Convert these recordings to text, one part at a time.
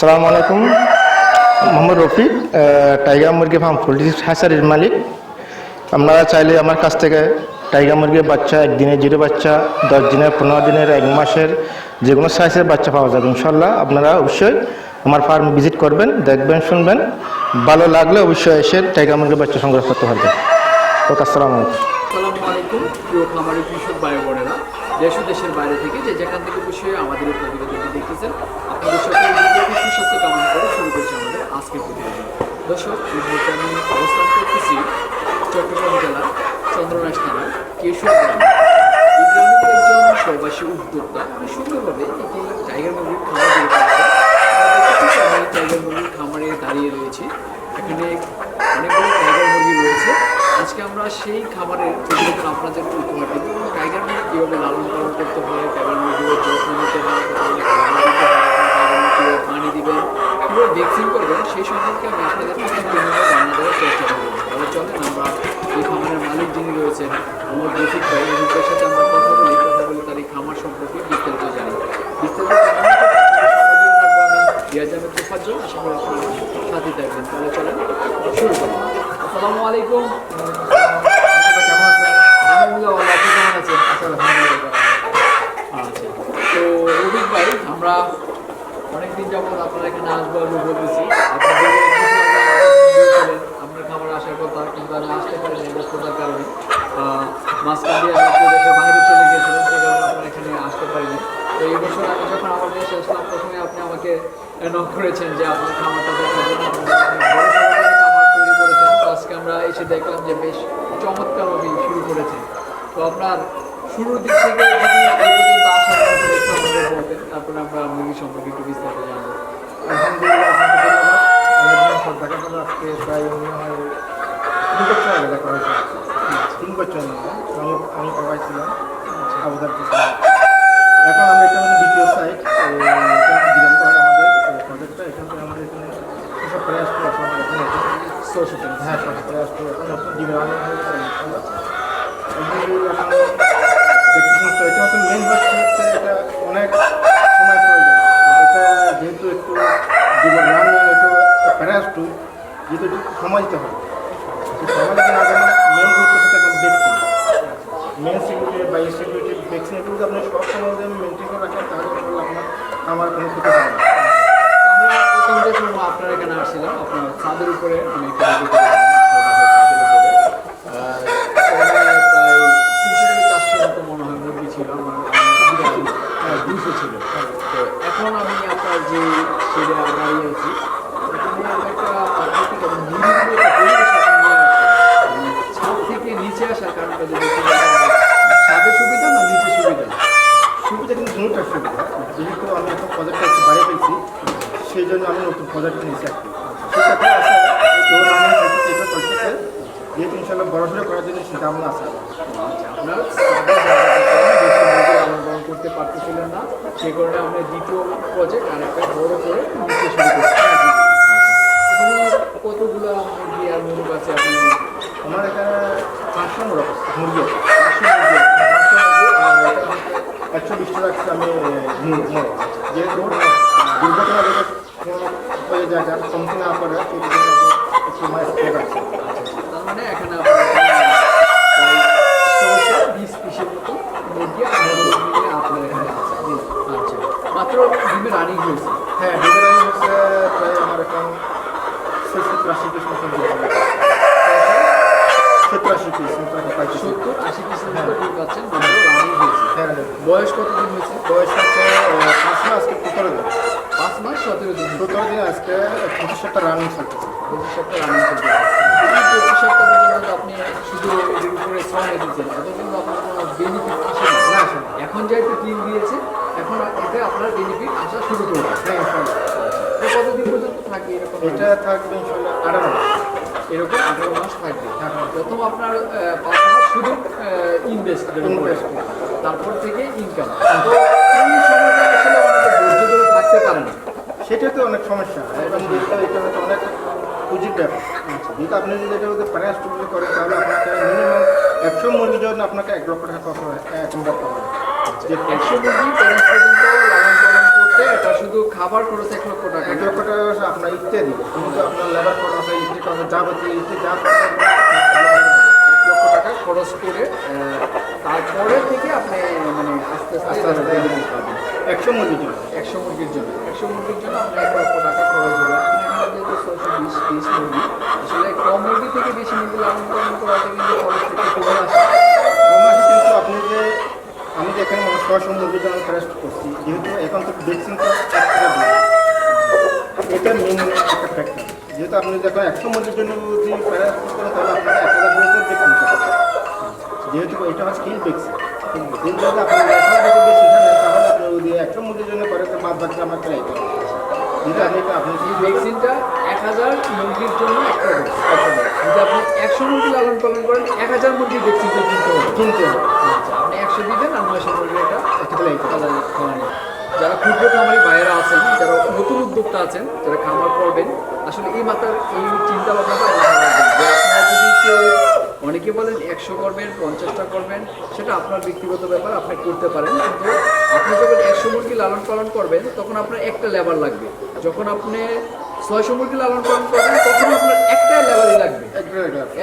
সালাম আলাইকুম। মোহাম্মদ রফিক টাইগার মুরগি ফার্ম পোলট্রি হ্যাচারির মালিক। আপনারা চাইলে আমার কাছ থেকে টাইগার মুরগির বাচ্চা একদিনের জিরো বাচ্চা, দশ দিনের, পনেরো দিনের, এক মাসের যে কোনো সাইজের বাচ্চা পাওয়া যাবে ইনশাল্লাহ আপনারা অবশ্যই আমার ফার্ম ভিজিট করবেন, দেখবেন, শুনবেন। ভালো লাগলে অবশ্যই এসে টাইগার মুরগির বাচ্চা সংগ্রহ করতে পারবেন। ওকে, আসসালামু আলাইকুম। দেশ দেশের বাইরে থেকে যে যেখান থেকে আমাদের প্রতিবেদনটি দেখতেছেন, আপনাদের জীবনে সুস্বাস্থ্য কামনা করে শুরু করছি আমাদের আজকের প্রতিবেদন। দর্শক, এই মুহূর্তে আমি অবস্থান করতেছি চট্টগ্রাম জেলার চন্দ্রনাশ থানার কেশর গ্রামে। এই গ্রামের একজন প্রবাসী উদ্যোক্তা অনেক সুন্দরভাবে একটি টাইগার মুরগির খামার আর আমি টাইগার মুরগির খামারে দাঁড়িয়ে রয়েছি। এখানে অনেকগুলো টাইগার মুরগি রয়েছে। আজকে আমরা সেই খাবারের প্রতিবেদন আপনাদের উপহার দেবো এবং টাইগার মুরগি কীভাবে লালন পালন করতে হয়, টাইগার মুরগির যত্ন নিতে হয় পানি দিবেন কীভাবে ভ্যাকসিন করবেন সেই সম্পর্কে আমি আপনাদের সম্পূর্ণভাবে জানা দেওয়ার চেষ্টা করব তাহলে চলেন আমরা এই খামারের মালিক যিনি রয়েছেন আমার রফিক ভাই এই রফিকের সাথে আমরা কথা বলি কথা বলে তার এই খামার সম্পর্কে বিস্তারিত জানি বিস্তারিত জানার জন্য আপনাদের সহযোগিতা থাকব আমি রিয়াজ আহমেদ তোফাজ্জল আশা করি আপনারা সাথে থাকবেন তাহলে চলেন শুরু করি আসসালামু আলাইকুম কেমন আছেন আলহামদুলিল্লাহ ভালো আপনি কেমন আছেন আচ্ছা আলহামদুলিল্লাহ আচ্ছা তো রবিক ভাই আমরা অনেকদিন যাবত আপনার এখানে আসব আমি বলতেছি আপনি যে কিছু আগে আমাকে বলেছিলেন আপনার খাবার আসার কথা কিন্তু পারিনি ব্যস্ততার কারণে মাঝখান দিয়ে আমি দেশের বাইরে চলে গিয়েছিলাম সেই কারণে আপনার এখানে আসতে পারিনি। তো এই বছর আমি যখন আমার দেশে আসলাম, প্রথমে আপনি আমাকে নক করেছেন যে আপনার খামারটা আপনি করে খামার তৈরি করেছেন। আজকে আমরা এসে দেখলাম যে বেশ চমৎকারভাবে শুরু করেছেন। তো আপনার শুরুর দিক থেকে যদি তারপরে আমরা মুভি সম্পর্কে একটু বিস্তারিত জানব। আলহামদুলিল্লাহ, আপনাকে ধন্যবাদ। অনেকদিন দেখা গেল আজকে প্রায় মনে হয় আমি এখন দ্বিতীয় আমাদের আমাদের এখানে সব প্রয়াস করে আপনার এখানে হ্যাঁ সব প্রয়াস করে এখন নতুন এটা মেন হচ্ছে এটা অনেক সময় যেহেতু একটু জীবন একটু যেহেতু একটু সময় দিতে হবে দিতে না মেন গুরুত্ব মেন সিকিউরিটি বা সিকিউরিটি ভ্যাকসিন এগুলো আপনি সব সময় মেনটেন করে রাখেন, তাহলে আপনার আমার কোনো না। আমরা প্রথম যে সময় আপনার এখানে আসছিলাম, আপনার ছাদের উপরে আমি হয় ছিল, আমার দুশো ছিল। তো এখন আমি আপনার যে ছেলে দাঁড়িয়ে আছি এখানে একটা প্রাকৃতিক এবং নিরিবিলি একটা পরিবেশ আপনি নিয়ে আসছেন। মানে ছাদ থেকে নিচে আসার কারণটা যদি একটু বলতেন আমাকে। ছাদে সুবিধা না নিচে সুবিধা দুটোটা সুবিধা যেহেতু আমি এখন প্রজেক্টটা একটু বাড়িয়ে পেয়েছি সেই জন্য আমি নতুন প্রজেক্ট নিয়েছি চলতেছে এটা চলতেছে যেহেতু ইনশাল্লাহ বড়সড় করার জন্য সেটা আমার আছে। আপনার করতে পারতেছিলেন না। সেই কারণে আমরা দ্বিতীয় প্রজেক্ট আর একটা বড় করে নিতে শুরু করছি। কতগুলো মুরগি আর মুরগ আছে আপনি আমার এখানে পাঁচশো মুরগ মুরগি আছে। পাঁচশো মুরগি আছে। পাঁচশো মুরগি আর একশো বিশটা রাখছি আমি যেহেতু দুর্ঘটনা হয়ে যায় যার না করে তার মানে এখানে বিশ পিসের মতো আপনার আচ্ছা মাত্র রানিং হয়েছে। হ্যাঁ প্রায় আমার এখন সত্তর আশি পিস সত্তর আশি পিস পাইছি সত্তর আশি পিসের মতো ডিম পাচ্ছেন মাত্র রানিং হয়েছে হ্যাঁ বয়স কতদিন হয়েছে? বয়স হচ্ছে পাঁচ মাস আজকে সতেরো দিন। পাঁচ মাস সতেরো দিন। সতেরো দিন আজকে পঁচিশ সপ্তাহ রানিং চলতেছে পঁচিশ সপ্তাহ রানিং চলতে এই পঁচিশ সপ্তাহ পর্যন্ত আপনি শুধু উপরে শ্রম দিচ্ছেন এত কিন্তু আপনার কোনো বেনিফিট আসে না। এখন যেহেতু টিম দিয়েছে এখন এতে আপনার বেনিফিট আসা শুরু করবে। হ্যাঁ কতদিন পর্যন্ত থাকে এরকম? এটা থাকবে ইনশাল্লাহ আঠারো মাস। এরকম আঠারো মাস থাকবে। হ্যাঁ। প্রথম আপনার পাঁচ মাস শুধু ইনভেস্ট Invest। তারপর থেকে ইনকাম তো এই সময়টা আসলে আমাদের ধৈর্য ধরে থাকতে পারে না। সেটা তো অনেক সমস্যা। এবং অনেক পুঁজির ব্যাপার। যেহেতু আপনি যদি এটা যদি ফাইন্যান্স টুকরি করেন তাহলে আপনাকে মিনিমাম একশো মুরগির জন্য আপনাকে এক লক্ষ টাকা খরচ হয় করতে হবে যে একশো মুরগি প্যারেন্টস পর্যন্ত লালন পালন করতে করতে এটা শুধু খাবার খরচ এক লক্ষ টাকা। এক লক্ষ টাকা আপনার ইত্যাদি কিন্তু আপনার লেবার খরচ ইত্যাদি যাবতীয় ইত্যাদি যা খরচ আছে, এক লক্ষ টাকা খরচ করে তারপরে থেকে আপনি মানে আস্তে আস্তে আস্তে পাবেন। একশো মুরগির জন্য। একশো মুরগির জন্য। একশো মুরগির জন্য আপনার এক লক্ষ টাকা খরচ হবে। আপনি ছয়শো বিশ পিস মুরগি আসলে কম মুরগি থেকে বেশি মুরগি লালন পালন করাতে কিন্তু খরচ থেকে কমে আসে কমাসে কিন্তু আপনি যে আমি যে এখানে ছয়শো মুরগির জন্য ফেরেস্ট করছি যেহেতু এখন তো ভ্যাকসিন এটা মেন একটা ফ্যাক্টর যেহেতু আপনি যখন একশো মুরগির জন্য যদি ফেরেস্ট করেন তাহলে আপনাকে এক হাজার ডোজের ভ্যাকসিন নিতে হবে। যেহেতু এটা হচ্ছে কিল যদি বেশি তাহলে আপনি যদি একশো জন্য করেন তো বাদ বাকি আমার আমি আপনি এই ভ্যাকসিনটা এক হাজার মুরগির জন্য একটা যদি আপনি একশো মুরগি লালন পালন করেন এক হাজার মুরগির ভ্যাকসিনটা কিনতে হবে। কিনতে হবে। আচ্ছা, আপনি একশো দিবেন আর নয়শো মুরগি এটা একটা খেলাই খাওয়া খাওয়ানো যারা ক্ষুদ্র খামারি ভাইয়েরা আছেন যারা নতুন উদ্যোক্তা আছেন যারা খামার করবেন আসলে এই মাথার এই চিন্তা ভাবনাটা যদি কেউ অনেকে বলেন একশো করবেন পঞ্চাশটা করবেন সেটা আপনার ব্যক্তিগত ব্যাপার আপনি করতে পারেন। কিন্তু আপনি যখন একশো মুরগি লালন পালন করবেন তখন আপনার একটা লেবার লাগবে। যখন আপনি ছয়শো মুরগি লালন পালন করবেন তখন আপনার একটা লেবারই লাগবে।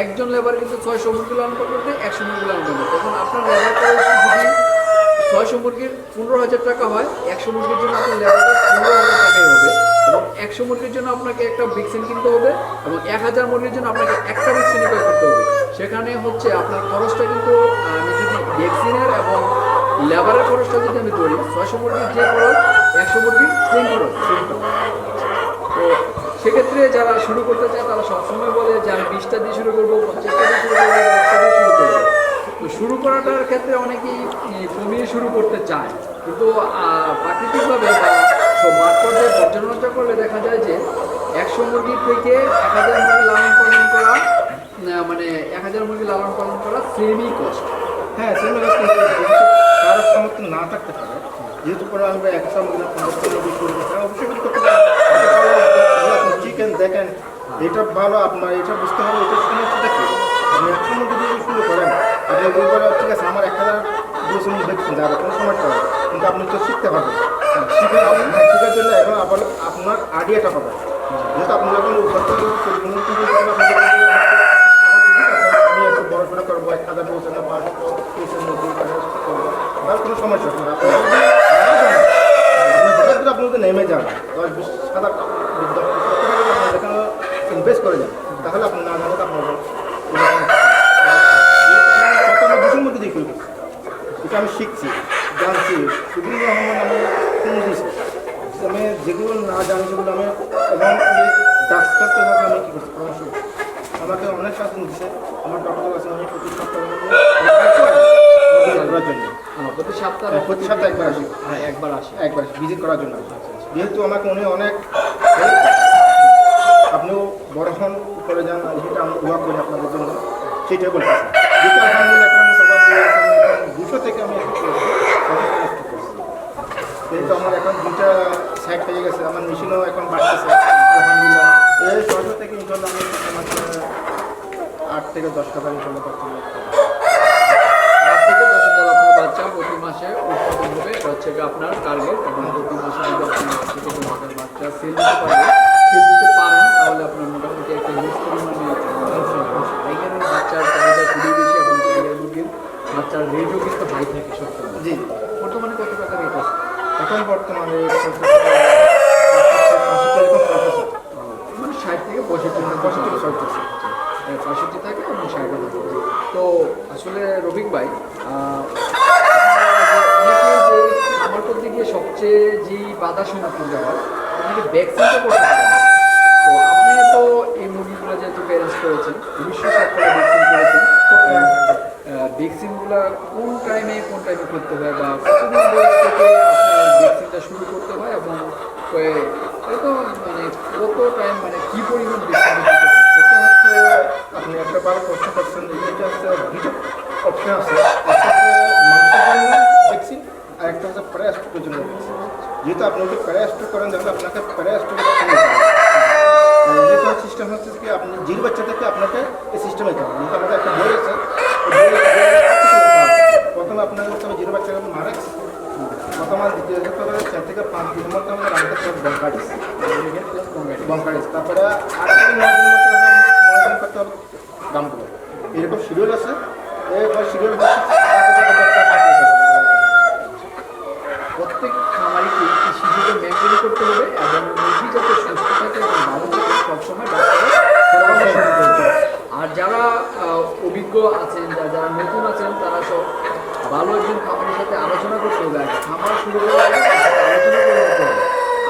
একজন লেবার কিন্তু ছয়শো মুরগি লালন পালন করতে একশো মুরগি লালন করবে তখন আপনার লেবার খরচ যদি ছয়শো মুরগির পনেরো হাজার টাকা হয়, একশো মুরগির জন্য আপনার লেবারটা পনেরো হাজার টাকাই হবে। এবং একশো মুরগির জন্য আপনাকে একটা ভ্যাকসিন কিনতে হবে এবং এক হাজার মুরগির জন্য আপনাকে একটা ভ্যাকসিনই ক্রয় করতে হবে। সেখানে হচ্ছে আপনার খরচটা কিন্তু আমি যদি ভ্যাকসিনের এবং লেবারের খরচটা যদি আমি ধরি, ছয়শো মুরগির যে খরচ, একশো মুরগির সেম খরচ তো সেক্ষেত্রে যারা শুরু করতে চায়, তারা সবসময় বলে যে আমি বিশটা দিয়ে শুরু করব, পঞ্চাশটা দিয়ে শুরু করব দিয়ে শুরু করব। তো শুরু করাটার ক্ষেত্রে অনেকেই কমিয়ে শুরু করতে চায়। কিন্তু প্রাকৃতিকভাবে মাঠ পর্যায়ে পর্যালোচনা করলে দেখা যায় যে, একশো মুরগি থেকে এক হাজার মুরগি লালন পালন করা মানে এক হাজার মুরগি লালন পালন করা সেমই কষ্ট। হ্যাঁ সেমি কিন্তু কারও সামর্থ্য না থাকতে পারে। যেহেতু করে আমরা একশো করতে অবশ্যই চিকেন দেখেন, এটা ভালো আপনার, এটা বুঝতে হবে, এটা সমস্যাটা কি আপনি একশো যদি করেন আপনি যদি ঠিক আছে আমার এক হাজার দুশো দেখছেন কোনো সমস্যা হবে কিন্তু আপনি শিখতে পারবেন। শিখে হ্যাঁ, শেখার জন্য এখন আবার আপনার আইডিয়াটা হবে। যেহেতু আপনি যখন আপনি আমি একটু পড়াশোনা করব এক হাজার না পাঁচ কোনো সমস্যা হবে না। আপনি আপনি আপনি নেমে যান দশ ইনভেস্ট করে যান তাহলে আপনি না জানেন আপনার প্রথমে দুশোর মধ্যে দিয়ে করব এটা আমি শিখছি জানছি। বিভিন্ন রকমের আমি কিনে দিয়েছি আমি যেগুলো না জানি সেগুলো আমি এবং যে ডাক্তারটা সাথে আমি কী করছি পরামর্শ আমাকে অনেক শাসন দিচ্ছে আমার ডক্টর আছে আমি প্রতি সপ্তাহে প্রতি হ্যাঁ, প্রতি সপ্তাহে একবার আসি। হ্যাঁ একবার আসে। একবার ভিজিট করার জন্য যেহেতু আমাকে উনি অনেক আপনিও বড় হন করে যান যেটা আমি দোয়া করি আপনাদের জন্য। সেটাই বলতেছি যেটা আলহামদুলিল্লাহ এখন সবার দুশো থেকে আমি একটু করেছি, সবাই কষ্ট করছি যেহেতু আমার এখন দুইটা সাইড পেয়ে গেছে আমার মেশিনও এখন বাড়তেছে। আলহামদুলিল্লাহ এই ছয়শো থেকে ইনশাল্লাহ আমি আট থেকে দশ টাকা ইনশাল্লাহ করতে আট থেকে দশ হাজার আপনার বাচ্চা প্রতি মাসে উৎপাদন হবে হচ্ছে আপনার টার্গেট এবং প্রতি মাসে যদি আপনি আট থেকে দশ হাজার বাচ্চা সেল দিতে পারবেন সেল দিতে পারেন তাহলে আপনার মোটামুটি একটা হিউজ পরিমাণে বাচ্চার চাহিদা খুবই বেশি এবং মুরগির বাচ্চার রেটও কিন্তু হাই থাকে সবসময়। জি। বর্তমানে কত টাকা রেট আছে? এখন বর্তমানে মানে ষাট থেকে পঁয়ষট্টি পঁয়ষট্টি চলতেছে পঁয়ষট্টি থাকে এবং ষাট তো আসলে রফিক ভাই যে খামার করতে গিয়ে সবচেয়ে যে বাধা সম্মুখীন হয় অনেকে ভ্যাকসিনটা করতে পারে না। তো আপনি তো এই মুরগিগুলো যেহেতু প্যারেন্টস করেছেন সাত সালে ভ্যাকসিন করেছেন ভ্যাকসিনগুলো কোন টাইমে কোন টাইমে করতে হয় বা কতদিন বয়স থেকে আপনার ভ্যাকসিনটা শুরু করতে হয় এবং কয়ে- এটা মানে কত টাইম মানে কি পরিমাণ ভ্যাকসিন দিতে হয় এটা হচ্ছে আপনি একটা বার করতে পারছেন এটা হচ্ছে দুটো অপশন আছে। একটা হচ্ছে মাংসের জন্য ভ্যাকসিন আর একটা হচ্ছে প্যারাস্টোকের জন্য ভ্যাকসিন যেহেতু আপনি যদি প্যারাস্টো করেন, তাহলে আপনাকে প্যারাস্টো যেটা সিস্টেম হচ্ছে কি আপনি জির বাচ্চা থেকে আপনাকে এই সিস্টেমে যেতে হবে যেহেতু আমাদের একটা বই আছে ওই বই- বই- প্রথমে আপনাকে করতে হবে জিরো বাচ্চাকে মারেক্স কত মাস দ্বিতীয় করে চার থেকে পাঁচ দিনের মধ্যে আমরা রাখতে পারব বঙ্কারিস বঙ্কারিস তারপরে আট থেকে নয় দিনের মধ্যে আমরা নয় দিন করতে হবে দামগুলো এরকম শিডিউল আছে এবার শিডিউল প্রত্যেক খামারিকে শিশুকে করতে হবে এবং মুরগি থাকে সবসময়। আর যারা অভিজ্ঞ আছেন, যারা নতুন আছেন, তারা সব ভালো একজন খামারের সাথে আলোচনা করতে হবে খামার শুরু করার আলোচনা করে নিতে হবে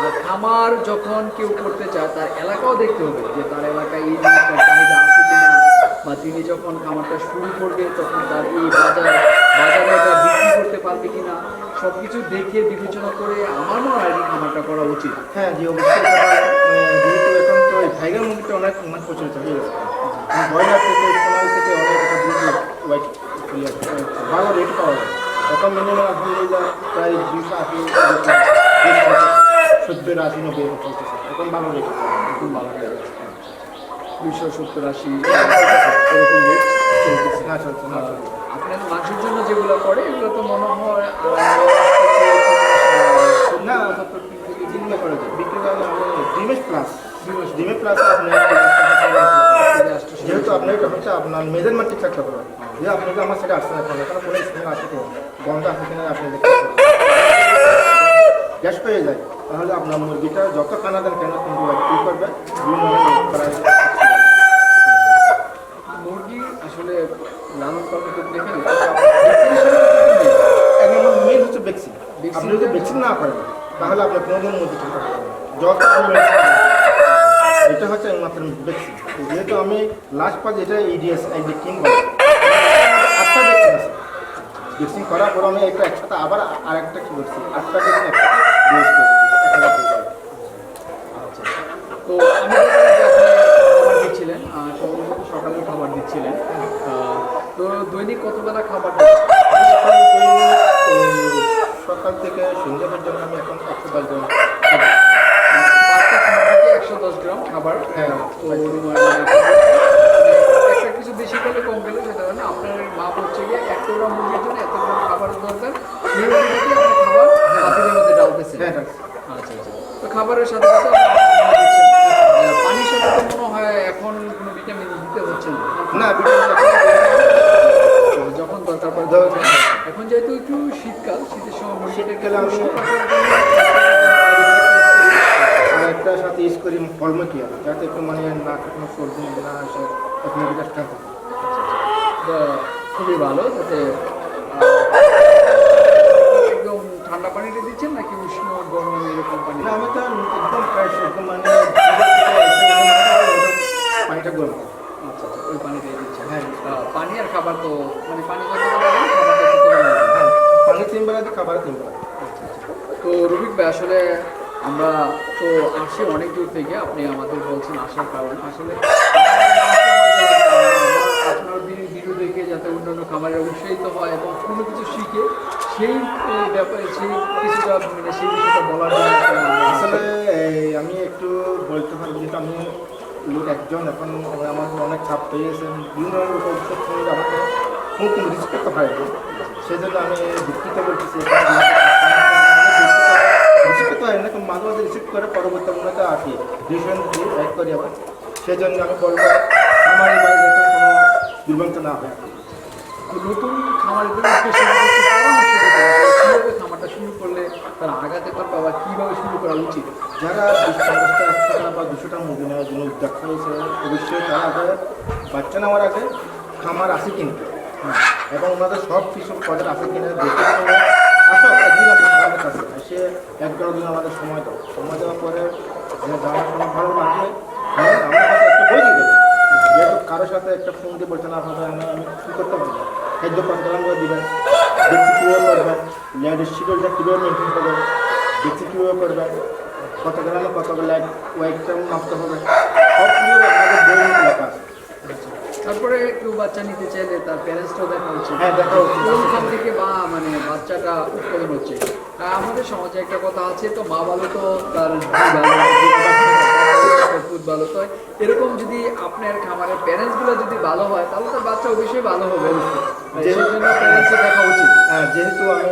আর খামার যখন কেউ করতে চায়, তার এলাকাও দেখতে হবে যে তার এলাকায় এই জিনিসটার চাহিদা বা তিনি যখন খামারটা শুরু করবে, তখন তার এই বাজার, বাজারে এটা বিক্রি করতে পারবে কিনা সব কিছু দেখে বিবেচনা করে আমার মনে হয় খামারটা করা উচিত। হ্যাঁ জি, অবশ্যই যেহেতু এখন তো অনেক মানে প্রচলিত হয়ে গেছে। ব্রয়লার চলে আসছে। ভালো রেট পাওয়া যায়। এখন মিনিমাম আলহামদুলিল্লাহ প্রায় দুইশো আশি সত্তর, আশি, নব্বই এখন ভালো রেট খুব ভালো দুইশো সত্তর, আশি এরকম না চলছে না চলছে আপনার মাংসের জন্য যেগুলো করে এগুলো তো মনে হয় না থেকে করে বিক্রি করা ডিমেশ প্লাস ডিমেশ প্লাস আপনার যেহেতু আপনার হচ্ছে আপনার মেজারমেন্ট ঠিক থাকতে হবে। যে আপনি যে আমার সেটা আসছে না এখানে কোনো স্মেল আছে তো গন্ধ আছে কিনা আপনি দেখতে গ্যাস পেয়ে যায়। তাহলে আপনার মুরগিটা যত খানা দেন কেন কিন্তু কী করবে? বিভিন্ন প্রায় মুরগি আসলে লালন পালন করতে দেখে এক নম্বর মেন হচ্ছে ভ্যাকসিন Vaccine আপনি যদি টা- ভ্যাকসিন না করেন তাহলে আপনার কোনোদিন মুরগি ঠিক। যত আপনি এটা হচ্ছে একমাত্র ভ্যাকসিন যেহেতু আমি লাস্ট পাঁচ এটা ইডিএস এই যে কিং আটটা ভ্যাকসিন আছে। করার পর আমি একটা একসাথে আবার আর একটা কি করছি? আটটা একটা ভ্যাকসিন। তো আমি আপনি খাবার দিচ্ছিলেন সম্ভবত সকালে খাবার দিচ্ছিলেন। তো দৈনিক কত বেলা খাবার দিচ্ছেন? আমি এখন দৈনিক, এই, সকাল থেকে সন্ধ্যা পর্যন্ত আমি এখন একশো দশ থেকে একশো দশ গ্রাম খাবার। হ্যাঁ। তো মানে একটা কিছু বেশি খেলে কম গেলে সেটা মানে আপনার মাপ হচ্ছে গিয়ে একশো গ্রাম মুরগির জন্য এত গ্রাম খাবার দরকার। আপনি খাবার পাতিলের মধ্যে ডালতেছেন হ্যাঁ। আচ্ছা আচ্ছা। তো খাবারের সাথে সাথে আপনি পানি দিচ্ছেন। আহ, পানির সাথে তো মনে হয় এখন কোনো ভিটামিন দিতে হচ্ছে না না ভিটামিন তো যখন দরকার পড়ে দরকার তখন পড়ে। এখন যেহেতু একটু শীতকাল শীতের জন্য আর একটা সাথে ইউজ করি ফলমকিয়া যাতে একটু মানে না কোনো সর্দি না আসে এক মুরগিটা থাকে খুবই ভালো যাতে একদম ঠান্ডা পানিতে দিচ্ছেন নাকি উষ্ণ গরম এরকম পানি? আমি তো একদম ফ্রেশ একদম মানে পানিটা গরম আচ্ছা আচ্ছা ওই পানিতে দিচ্ছেন। হ্যাঁ। পানি আর খাবার তো মানে পানি খাবার। হ্যাঁ তিন বেলা খাবার তিন বেলা তো রবিক ভাই আসলে আমরা তো আসি অনেক দূর থেকে। আপনি আমাদের বলছেন আসার কারণ। আসলে আপনার ভিডিও দেখে যাতে অন্যান্য খামারে উৎসাহিত হয় এবং কোনো কিছু শিখে সেই ব্যাপারে সেই কিছুটা মানে সেই বিষয়টা বলার আসলে আমি একটু বলতে পারব যেহেতু আমি লোক একজন এখন আমার অনেক চাপ পেয়ে গেছে। বিভিন্ন আমাকে কোনো রিস্ক করতে হয় না সেই জন্য আমি দুঃখিত বলতেছি রিসিভ না কিন্তু মাঝে মাঝে রিসিভ করে পরবর্তী মনে তো আসি দিয়ে রাইট করি আবার। সেই জন্য আমি বলব আমার এই বাড়ি যাতে কোনো দুর্গন্ত না হয় নতুন হয়, কীভাবে খামারটা শুরু করলে তারা আগাতে পারবে আবার কীভাবে শুরু করা উচিত? যারা পঞ্চাশটা একশোটা বা দুশোটা মুরগি নেওয়ার জন্য উদ্যোগ করেছে অবশ্যই তারা আগে বাচ্চা নেওয়ার আগে খামার আছে কিনা? এবং ওনাদের সব কিছু পদের আছে কিনা দেখে শুনে কাছে এসে এক দেড় আমাদের সময় দাও। সময় দেওয়ার পরে যে যাওয়ার সময় ভালো লাগলে হ্যাঁ। আমরা হয়তো একটা যেহেতু কারোর সাথে একটা ফোন দিয়ে বলতে না হবে আমি আমি করতে পারব খাদ্য কতগ্রামগুলো দিবেন, দেখছি কীভাবে করবেন। ল্যাডের শিডিউলটা কীভাবে মেনটেন করবেন। দেখছি কীভাবে করবেন। কত গ্রামে কত লাইট ওয়াইটটা মাপতে হবে। সব কিছু আমাদের বই লেখা আছে। তারপরে কেউ বাচ্চা নিতে চাইলে তার প্যারেন্টসটাও দেখা উচিত হ্যাঁ, দেখা উচিত। কোনখান থেকে বা মানে বাচ্চাটা উৎপাদন হচ্ছে আমাদের সমাজে একটা কথা আছে তো মা ভালো তো তার দুধ ভালো তো এরকম যদি আপনার খামারের প্যারেন্টসগুলো যদি ভালো হয় তাহলে তার বাচ্চা অবশ্যই ভালো হবে সেই জন্য প্যারেন্টসের দেখা উচিত হ্যাঁ যেহেতু আমি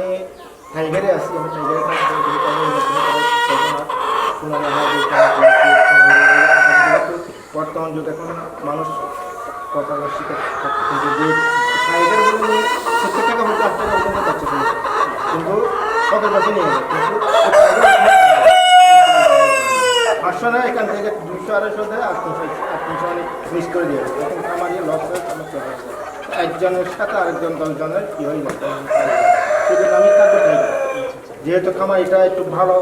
টাইগারে আছি আমি টাইগারে হয় বর্তমান যুগ এখন মানুষ কিন্তু পাঁচশো এখান থেকে দুশো আড়াইশো দেয় আর অনেক মিস করে ইয়ে হয়ে একজনের সাথে আরেকজন দশজনের কী হয়ে যেহেতু খামার এটা একটু ভালো,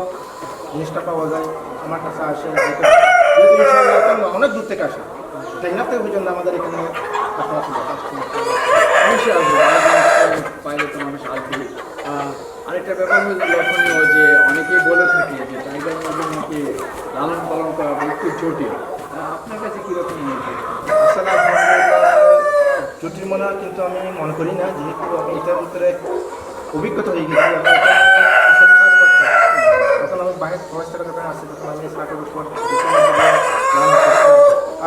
জিনিসটা পাওয়া যায়, আমার কাছে আসে অনেক দূর থেকে আসে। টেকনাফ থেকে পর্যন্ত আমাদের এখানে আরেকটা ব্যাপার হলো যে অনেকেই বলে থাকে যে টাইগার নাকি লালন পালন করা একটু জটিল। আপনার কাছে কীরকম মনে আসলে জটিল মনে কিন্তু আমি মনে করি না, যেহেতু এটার ভিতরে অভিজ্ঞতা হয়ে গেছি। যখন আমি বাইরে ফরেস্টের কাছে আসি, তখন আমি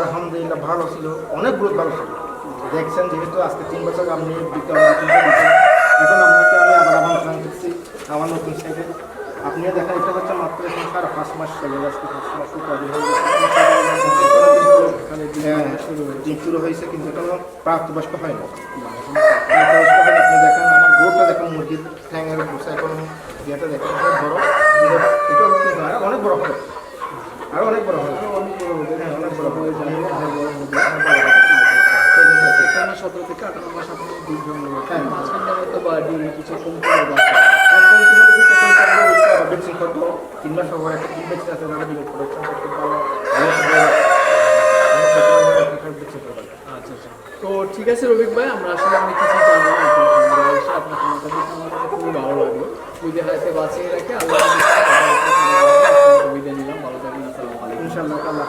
আলহামদুলিল্লাহ ভালো ছিল অনেক গ্রোথ ভালো ছিল। দেখছেন যেহেতু আজকে তিন বছর আপনি বিজ্ঞান এখন আপনাকে আমি আবার আবার প্ল্যান করছি আমার নতুন সাইডে আপনিও দেখেন এটা হচ্ছে মাত্র এখন সাড়ে পাঁচ মাস চলে যাচ্ছে পাঁচ মাস হয়ে গেছে? হ্যাঁ, ডিম শুরু হয়েছে কিন্তু এখনও প্রাপ্তবয়স্ক হয় না। প্রাপ্তবয়স্ক আপনি দেখেন আমার গ্রোথটা দেখেন মুরগির ঠ্যাঙের বসে এখন ইয়েটা দেখেন অনেক বড়। কিন্তু অনেক বড় হবে আরও অনেক বড় হ্যাঁ, অনেক বড় হবে জানি অনেক বড় হবে অনেক বড় হবে। সেই জন্য আছে। এখানে সতেরো থেকে আঠারো মাস আপনি দুধ জন্ম হ্যাঁ। মাঝখানটা হয়তো বা ডিম কিছু কম করে ডিম। আচ্ছা আচ্ছা তো ঠিক আছে রবিক ভাই আমরা আসলে অনেক কিছু আপনার আপনার খুবই ভালো লাগল যদি হাতে বাঁচিয়ে রাখে আল্লাহ নিলাম ভালো থাকবেন ইনশাআল্লাহ আল্লাহ।